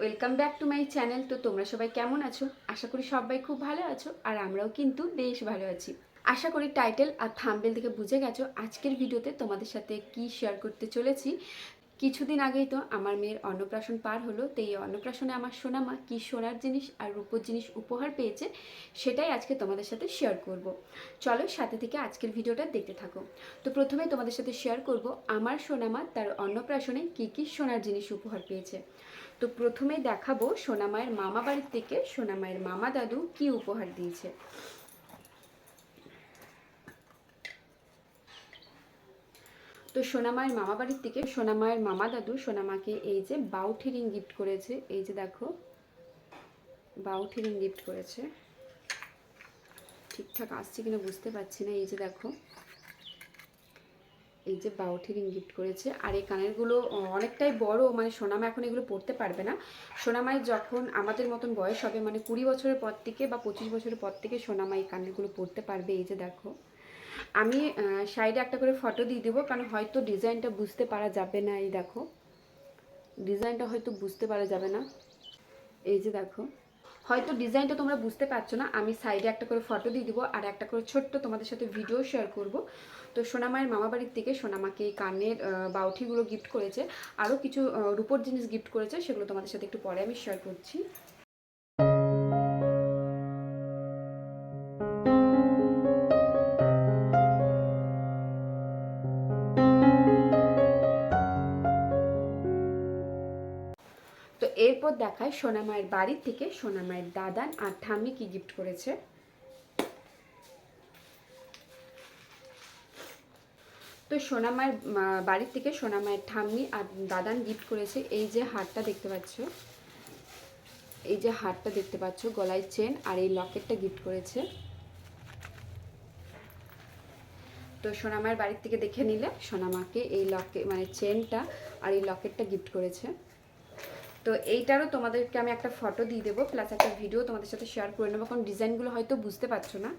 Welcome back to my channel তো তোমরা সবাই কেমন আছো? আশা করি সবাই খুব ভালো আছো, আর আমরাও কিন্তু বেশ ভালো আছি। আশা করি টাইটেল আর থাম্বেল থেকে বুঝে গেছো, আজকের ভিডিওতে তোমাদের সাথে কি শেয়ার করতে চলেছি। কিছুদিন আগেই তো আমার মেয়ের অন্নপ্রাশন পার হলো, তো এই অন্নপ্রাশনে আমার সোনামা কি সোনার জিনিস আর রূপোর জিনিস উপহার পেয়েছে সেটাই আজকে তোমাদের সাথে শেয়ার করব। চলো সাথে থেকে আজকের ভিডিওটা দেখতে থাকো। তো প্রথমে তোমাদের সাথে শেয়ার করব আমার সোনামা তার অন্নপ্রাশনে কি কি সোনার জিনিস উপহার পেয়েছে। তো প্রথমে দেখাবো সোনামায়ের মামা বাড়ির থেকে সোনামায়ের মামা দাদু কি উপহার দিয়েছে। তো সোনামায়ের মামা বাড়ির থেকে সোনামায়ের মামা দাদু সোনামাকে এই যে বাউঠি রিং গিফট করেছে, এই যে দেখো বাউঠি রিং গিফট করেছে। ঠিকঠাক আসছে কিনা বুঝতে পারছি না, এই যে দেখো, এই যে বাউঠি রিং গিফট করেছে। আর এই কানেরগুলো অনেকটাই বড় মানে সোনামা এখন এগুলো পড়তে পারবে না। সোনামায়ের যখন আমাদের মতন বয়স হবে মানে কুড়ি বছরের পর থেকে বা পঁচিশ বছরের পর থেকে সোনামা এই কানেরগুলো পড়তে পারবে, এই যে দেখো। আমি সাইডে একটা করে ফটো দিয়ে দেবো, কারণ হয়তো ডিজাইনটা বুঝতে পারা যাবে না এই দেখো। ডিজাইনটা হয়তো বুঝতে পারা যাবে না। এই যে দেখো। হয়তো ডিজাইনটা তোমরা বুঝতে পারছ না, আমি সাইডে একটা করে ফটো দিয়ে দিব আর একটা করে ছোট্ট তোমাদের সাথে ভিডিও শেয়ার করব। তো সোনামায়ের মামা বাড়ির থেকে সোনামাকে এই কানের বাউঠিগুলো গিফট করেছে আরও কিছু রূপোর জিনিস গিফট করেছে, সেগুলো তোমাদের সাথে একটু পরে আমি শেয়ার করছি। এরপর দেখায় সোনামায়ের বাড়ি থেকে সোনামায়ের দাদান আর ঠাম্মি কি গিফট করেছে। তো সোনামায়ের বাড়ির থেকে সোনামায়ের ঠাম্মি আর দাদান গিফট করেছে। এই যে হারটা দেখতে পাচ্ছ, এই যে হারটা দেখতে পাচ্ছ, গলায় চেন আর এই লকেটটা গিফট করেছে। তো সোনামায়ের বাড়ির থেকে দেখে নিলে সোনামাকে এই লকে মানে চেনটা আর এই লকেটটা গিফট করেছে। তো এইটারও তোমাদেরকে আমি একটা ফটো দিয়ে দেবো প্লাস একটা ভিডিও তোমাদের সাথে শেয়ার করে নেব, কারণ ডিজাইনগুলো হয়তো বুঝতে পারছ না।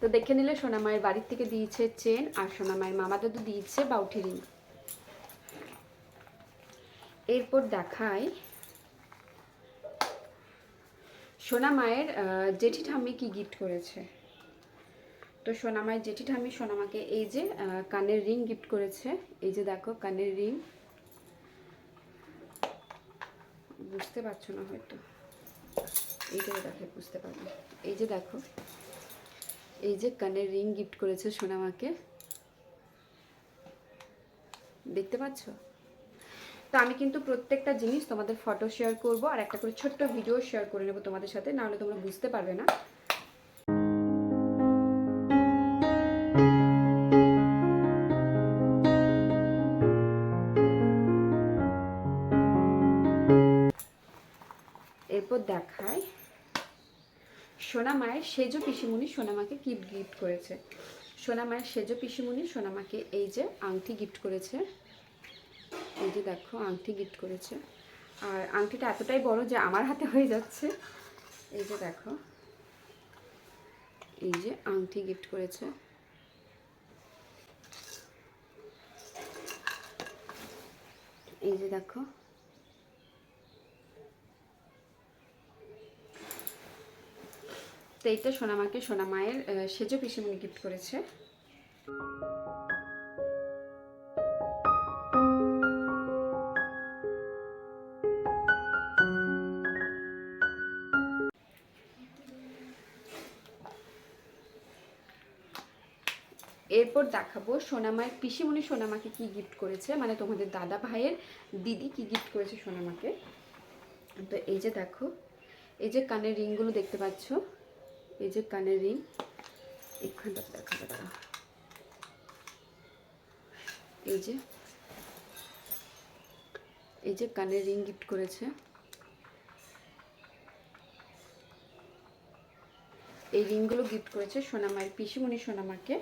তো দেখে নিলে সোনামায়ের বাড়ির থেকে দিয়েছে চেন আর সোনামায়ের মামা দাদু দিয়েছে বাউঠি রিং এরপর দেখায় সোনা মায়ের জেঠি ঠাম্মি কি গিফট করেছে? তো সোনা মায়ের জেঠি ঠাম্মি সোনামাকে এই যে কানের রিং গিফট করেছে। এই যে দেখো, কানের রিং বুঝতে পারছ না হয়তো? এইটাই দেখে, বুঝতে পারবে। এই যে দেখো, এই যে কানের রিং গিফট করেছে সোনামাকে দেখতে পাচ্ছ? তো আমি কিন্তু প্রত্যেকটা জিনিস তোমাদের ফটো শেয়ার করব আর একটা করে ছোট্ট ভিডিও শেয়ার করে নেব তোমাদের সাথে, নাহলে তোমরা বুঝতে পারবে না। এরপর দেখায় সোনা মায়ের সেজো পিসিমণি সোনামাকে কি গিফট করেছে। সোনা মায়ের সেজো পিসিমণি সোনামাকে এই যে আংটি গিফট করেছে। এই যে দেখো, আংটি গিফট করেছে। আর আংটিটা এতটাই বড় যে আমার হাতে হয়ে যাচ্ছে। এই যে দেখো, এই যে আংটি গিফট করেছে। এই যে দেখো, তো এইটা সোনামাকে সোনামায়ের সেজো পিসিমণি গিফট করেছে। এরপর দেখাবো সোনামায়ের পিসিমণি সোনামাকে কি গিফট করেছে? মানে তোমাদের দাদা ভাইয়ের দিদি কি গিফট করেছে সোনামাকে? তো এই যে দেখো, এই যে কানের রিংগুলো দেখতে পাচ্ছ? এই যে কানের রিং, এখানটা দেখাবো দাঁড়া এই যে এই যে কানের রিং গিফট করেছে। এই রিংগুলো গিফট করেছে সোনামায়ের পিসিমণি সোনামাকে।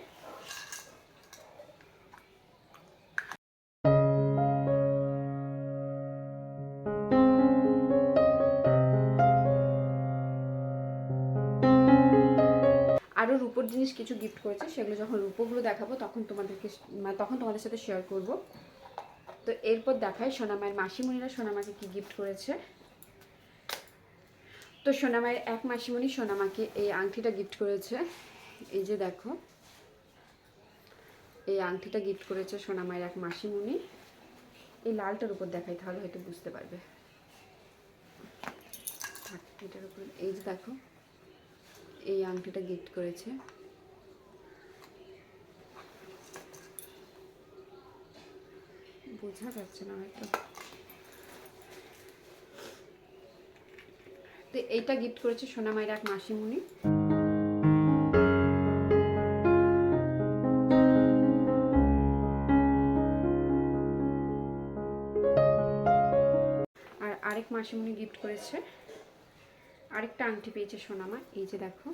কিছু গিফট করেছে, সেগুলো যখন রূপোগুলো দেখাবো তখন তোমাদেরকে মানে তখন তোমাদের সাথে শেয়ার করব। তো এরপর দেখায় সোনামায়ের মাসিমণিরা সোনামাকে কি গিফট করেছে। তো সোনামায়ের এক মাসিমণি সোনামাকে এই আংটিটা গিফট করেছে। এই যে দেখো, এই আংটিটা গিফট করেছে সোনামায়ের এক মাসিমণি। এই লালটার উপর দেখাই তাহলে হয়তো বুঝতে পারবে। এটার উপর এই যে দেখো, এই আংটিটা গিফট করেছে। বোঝা যাচ্ছে না হয়তো। তো এইটা গিফট করেছে সোনামায়ের এক মাসিমণি। আর আরেক মাসিমণি গিফট করেছে। আরেকটা আংটি পেয়েছে সোনামা এই যে দেখো।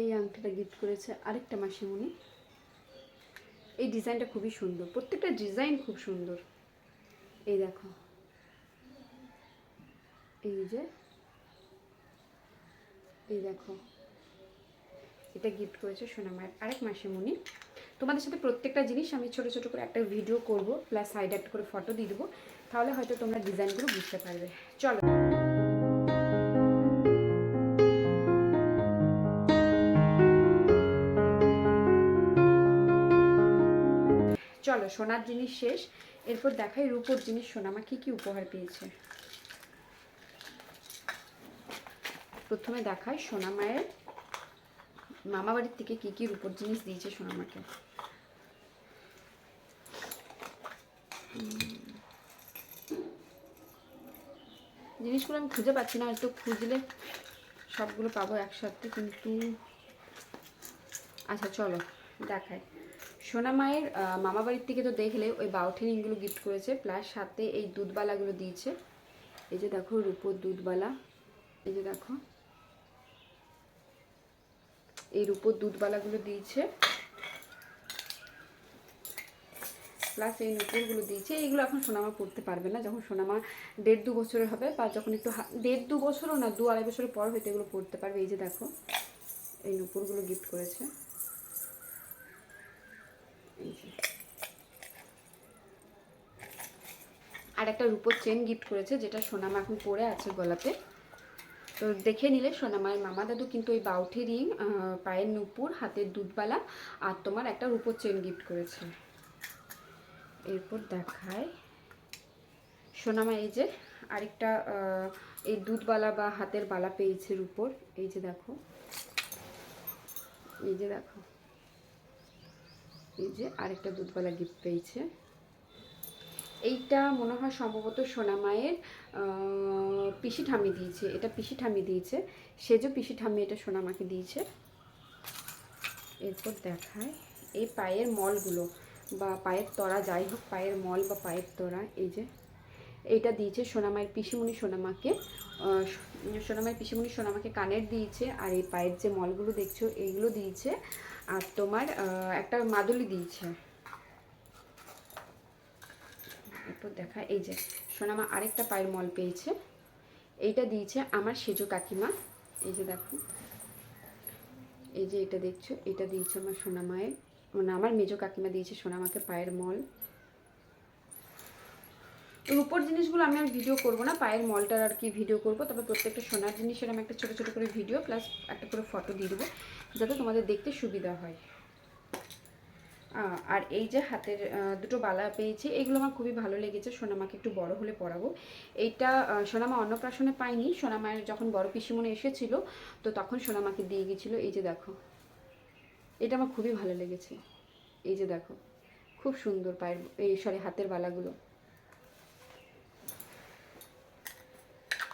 এই আংটিটা গিফট করেছে আরেকটা মাসিমণি। এই ডিজাইনটা খুবই সুন্দর। প্রত্যেকটা ডিজাইন খুব সুন্দর। এই দেখো। এই যে। এই দেখো। এটা গিফট করেছে সোনামায়ের আরেক মাসিমণি। তোমাদের সাথে প্রত্যেকটা জিনিস আমি ছোট ছোট করে একটা ভিডিও করব প্লাস সাইড একটা করে ফটো দিয়ে দেবো। তাহলে হয়তো তোমরা ডিজাইনগুলো বুঝতে পারবে। চলো। সোনার জিনিস শেষ। এরপর দেখাই রূপোর জিনিস সোনামা কি কি উপহার পেয়েছে? প্রথমে দেখাই সোনামায়ের মামা বাড়ির থেকে কি কি রূপোর জিনিস দিয়েছে সোনামাকে জিনিসগুলো আমি খুঁজে পাচ্ছি না, হয়তো খুঁজলে সবগুলো পাবো একসাথে, কিন্তু আচ্ছা চলো, দেখাই। সোনা মায়ের মামা বাড়ির থেকে তো দেখলে ওই বাউঠেনিংগুলো গিফট করেছে প্লাস সাথে এই দুধবালাগুলো দিয়েছে। এই যে দেখো রূপোর দুধবালা, এই যে দেখো। এই রূপোর দুধবালাগুলো দিয়েছে। প্লাস এই নুপুরগুলো দিয়েছে। এইগুলো এখন সোনামা পড়তে পারবে না, যখন সোনামা দেড় দু বছরের হবে, বা যখন একটু দেড় দু বছরও না, দু আড়াই বছরের পর হয়তো এগুলো পড়তে পারবে। এই যে দেখো, এই নুপুরগুলো গিফট করেছে এই যে। আর একটা রূপোর চেন গিফট করেছে, যেটা সোনামা এখন পরে আছে গলাতে। তো দেখে নিলে সোনামায়ের মামা দাদু কিন্তু ওই বাউঠি রিং পায়ের নুপুর, হাতের দুধবালা আর তোমার একটা রূপোর চেন গিফট করেছে। এরপর দেখায় সোনামা এই যে আরেকটা এই দুধবালা বা হাতের বালা পেয়েছে রূপোর। এই যে দেখো। এই যে দেখো। এই যে আরেকটা দুধবালা গিফট পেয়েছে। এইটা মনে হয় সম্ভবত সোনামায়ের পিসি ঠাম্মি দিয়েছে। এটা পিসি ঠাম্মি দিয়েছে। সেজো পিসি ঠাম্মি, এটা সোনামাকে দিয়েছে। এরপর দেখায় এই পায়ের মলগুলো বা পায়ের তরা, যাই হোক, পায়ের মল বা পায়ের তরা, এই যে এইটা দিয়েছে সোনামায়ের পিসিমণি সোনামাকে সোনামায়ের পিসিমণি সোনামাকে কানের দিয়েছে আর এই পায়ের যে মলগুলো দেখছ, এইগুলো দিয়েছে। আর তোমার একটা মাদুলি দিয়েছে। এরপর দেখা, এই যে সোনামা আরেকটা পায়ের মল পেয়েছে। এইটা দিয়েছে আমার সেজো কাকিমা। এই যে দেখো, এই যে এটা দেখছ, এটা দিয়েছে আমার সোনামায়ের মানে আমার মেজো কাকিমা দিয়েছে সোনামাকে পায়ের মল। রূপোর জিনিসগুলো আমি আর ভিডিও করব না, পায়ের মলটার আর কি ভিডিও করব, তবে প্রত্যেকটা সোনার জিনিসের আমি একটা ছোটো ছোটো করে ভিডিও প্লাস একটা করে ফটো দিয়ে দেবো, যাতে তোমাদের দেখতে সুবিধা হয়। আর এই যে হাতের দুটো বালা পেয়েছি, এগুলো আমার খুবই ভালো লেগেছে। সোনামাকে একটু বড় হলে পরাবো। এইটা সোনামা অন্নপ্রাশনে পাইনি সোনামায়ের যখন বড় পিসিমনে এসেছিল, তো তখন সোনামাকে দিয়ে গেছিল। এই যে দেখো, এটা আমার খুবই ভালো লেগেছে। এই যে দেখো, খুব সুন্দর পায়ের, এই, সরি, হাতের বালাগুলো।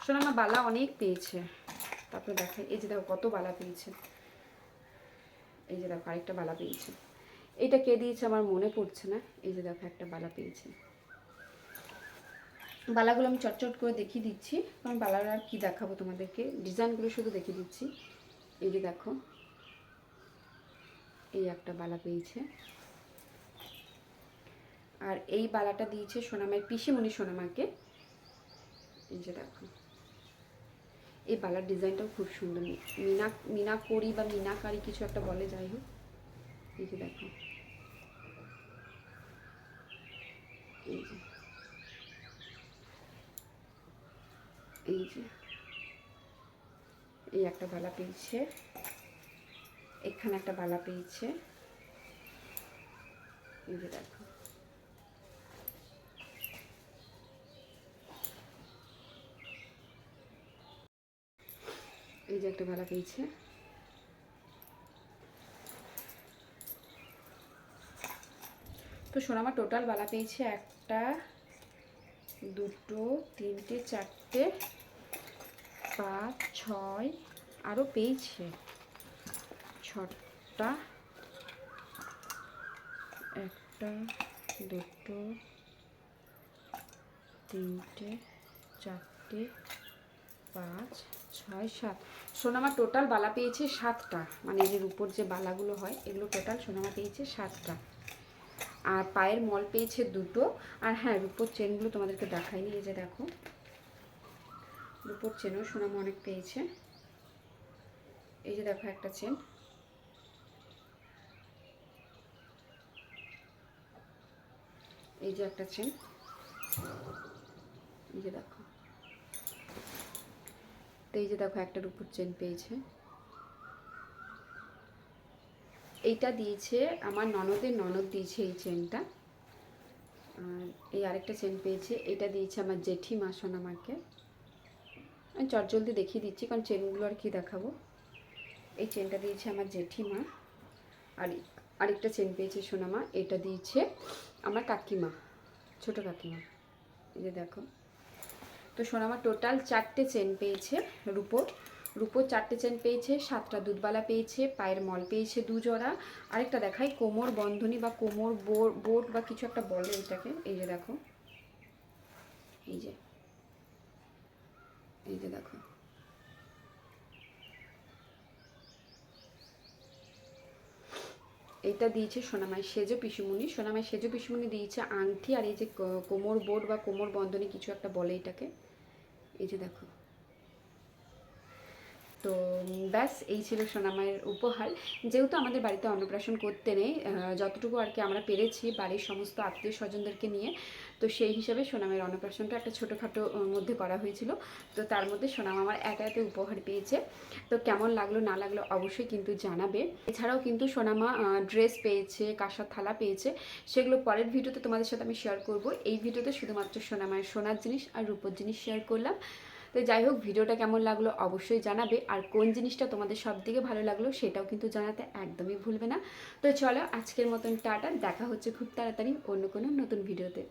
সোনামা বালা অনেক পেয়েছে। তারপরে দেখাই এই যে দেখো, কত বালা পেয়েছে। এই যে দেখো, আরেকটা বালা পেয়েছে। এটা কে দিয়েছে আমার মনে পড়ছে না। এই যে দেখো, একটা বালা পেয়েছে। বালাগুলো আমি চটচট করে দেখিয়ে দিচ্ছি। কারণ বালার আর কি দেখাবো তোমাদেরকে? ডিজাইনগুলো শুধু দেখিয়ে দিচ্ছি। এই যে দেখো, এই একটা বালা পেয়েছে। আর এই বালাটা দিয়েছে সোনামায়ের পিসিমণি সোনামাকে। এই যে দেখো, এই বালার ডিজাইনটাও খুব সুন্দর। মিনা মিনা করি বা মিনাকারি কিছু একটা বলে, যাই হোক। এই যে দেখো এই যে এই যে এই একটা বালা পেয়েছে। এখানে একটা বালা পেয়েছে। এই যে দেখো। এই যে একটা বালা পেয়েছে। তো সোনামা টোটাল বালা পেয়েছে একটা, দুটো, তিনটে, চারটে, পাঁচ, ছয় আরও পেয়েছে। ছটা, একটা, দুটো, তিনটে, চারটে, পাঁচ, ছয়, সাত। সোনামা টোটাল বালা পেয়েছে সাতটা। মানে এর উপর যে বালাগুলো হয়, এগুলো টোটাল সোনামা পেয়েছে সাতটা। আর পায়ের মল পেয়েছে দুটো। আর হ্যাঁ রূপোর চেনগুলো তোমাদেরকে দেখাইনি, এই যে দেখো। রূপোর চেনও সোনামা অনেক পেয়েছে। এই যে দেখো একটা চেন। এই যে একটা চেন। এই যে দেখো। তো এই যে দেখো একটা রূপোর চেন পেয়েছে। এইটা দিয়েছে আমার ননদের, ননদ দিয়েছে এই চেনটা। আর এই আরেকটা চেন পেয়েছে, এটা দিয়েছে আমার জেঠিমা সোনামাকে। আমি চটজলদি দেখিয়ে দিচ্ছি, কারণ চেনগুলো আর কি দেখাবো। এই চেনটা দিয়েছে আমার জেঠিমা। আর আরেকটা চেন পেয়েছে সোনামা, এটা দিয়েছে আমার কাকিমা, ছোট কাকিমা। এই যে দেখো। তো সোনামা টোটাল চারটে চেন পেয়েছে রূপোর। রূপোর চারটে চেন পেয়েছে, সাতটা দুধবালা পেয়েছে, পায়ের মল পেয়েছে দুজোড়া আরেকটা দেখাই, কোমর বন্ধনী বা কোমর বোট বা কিছু একটা বলে এটাকে এই যে দেখো। এই যে। এই যে দেখো। এটা দিয়েছে সোনামাই সেজো পিসুমুনি সোনামাই সেজো পিসুমুনি দিয়েছে আংটি আর এই যে কোমর বোর্ড বা কোমর বন্ধনী কিছু একটা বলে এটাকে। এই যে দেখো। তো, ব্যাস, এই ছিল সোনামায়ের উপহার। যেহেতু আমাদের বাড়িতে অন্নপ্রাশন করতে নেই যতটুকু আর কি আমরা পেরেছি বাড়ির সমস্ত আত্মীয় স্বজনদেরকে নিয়ে, তো সেই হিসাবে সোনামের অন্নপ্রাশনটা একটা ছোটোখাটো মধ্যে করা হয়েছিল। তো তার মধ্যে সোনাম আমার একা একা উপহার পেয়েছে। তো কেমন লাগল, না লাগল অবশ্যই কিন্তু জানাবে। এছাড়াও কিন্তু সোনামা ড্রেস পেয়েছে, কাঁসার থালা পেয়েছে, সেগুলো পরের ভিডিওতে তোমাদের সাথে আমি শেয়ার করব। এই ভিডিওতে শুধুমাত্র সোনামায়ের সোনার জিনিস আর রূপোর জিনিস শেয়ার করলাম। তো যাই হোক ভিডিওটা কেমন লাগল অবশ্যই জানাবে। আর কোন জিনিসটা তোমাদের সব থেকে ভালো লাগল সেটাও কিন্তু জানাতে একদমই ভুলবে না। তো চলো, আজকের মতন টাটা। দেখা হচ্ছে খুব তাড়াতাড়ি অন্য কোনো নতুন ভিডিওতে।